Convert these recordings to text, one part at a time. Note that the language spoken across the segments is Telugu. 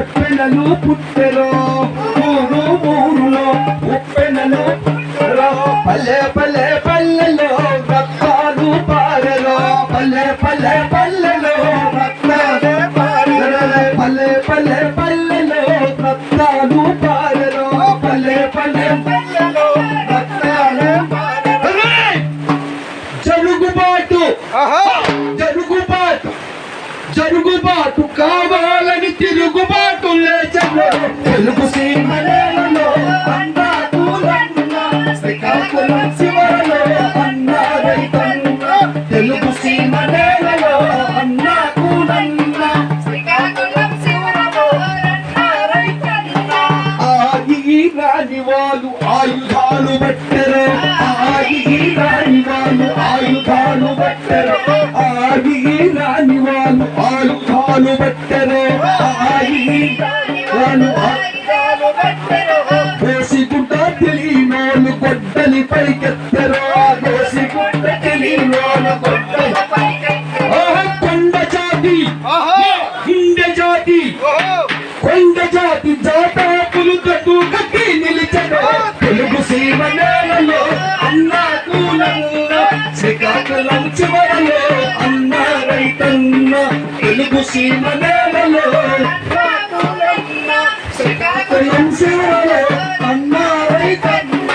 ఉప్పెనలు పుట్టెరో ఉప్పెనలు పల్లె పల్లె పల్లెలో రక్తాలు పారెలో పల్లె పల్లె పల్లెలో రక్తాలు పల్లె పల్లె జరుగుబాటు జరుగుబాటు కావాలని తిరుగుబాటు లేచను తెలుగు సీమలలో శ్రీకాకుళం తెలుగు రైతన్న రాని వాళ్ళు ఆయుధాలు పట్టరు వాళ్ళు ఆయుధాలు పట్టరు దోసిగుడ్డ తెలియనోళ్ళు గొడ్డలి పైకెత్తరు. దోసిగుడ్డ తెలియనోళ్ళు గొడ్డలి ఆహా, కొండ జాతి. గుండె జాతి. కొండ జాతి జాతాకులు గట్టు కట్టి నిలిచడు తెలుగు సీమ నేలలో అన్నా కూలన్న శ్రీకాకుళం చివరలో తెలుగు నేలలో శ్రీకాకుళం చివరలో అన్నారై రైతన్న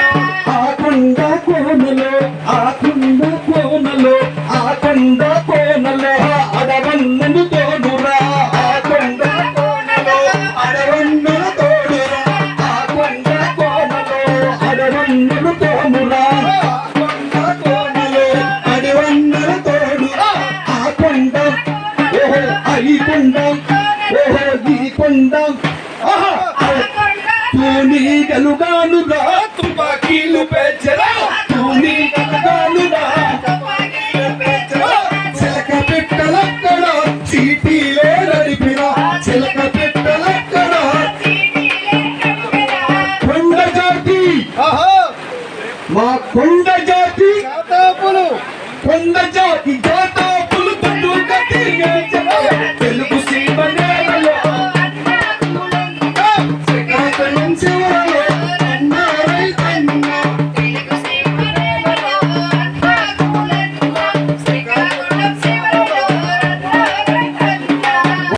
ఆ కొండ కోనలో ఆ కొండ కోనలో ఆ కొండ కోనలో అడవన్నను తోడురా ఆ కొండ కోనలో అడవన్నను తోడురా ఆ కొండ కోనలో అడవన్నను తోడు కొండ ఓహో ఈ కొండ ఆహా తూని గలుగాను రా తుపాకీలు పెంచరా తూని గలుగాను రా చిలక పెట్టలక్కడ చీటీలే నడిపిన చిలక పెట్టలక్కడ కొండ జాతి మా కొండ జాతి కొండ జాతి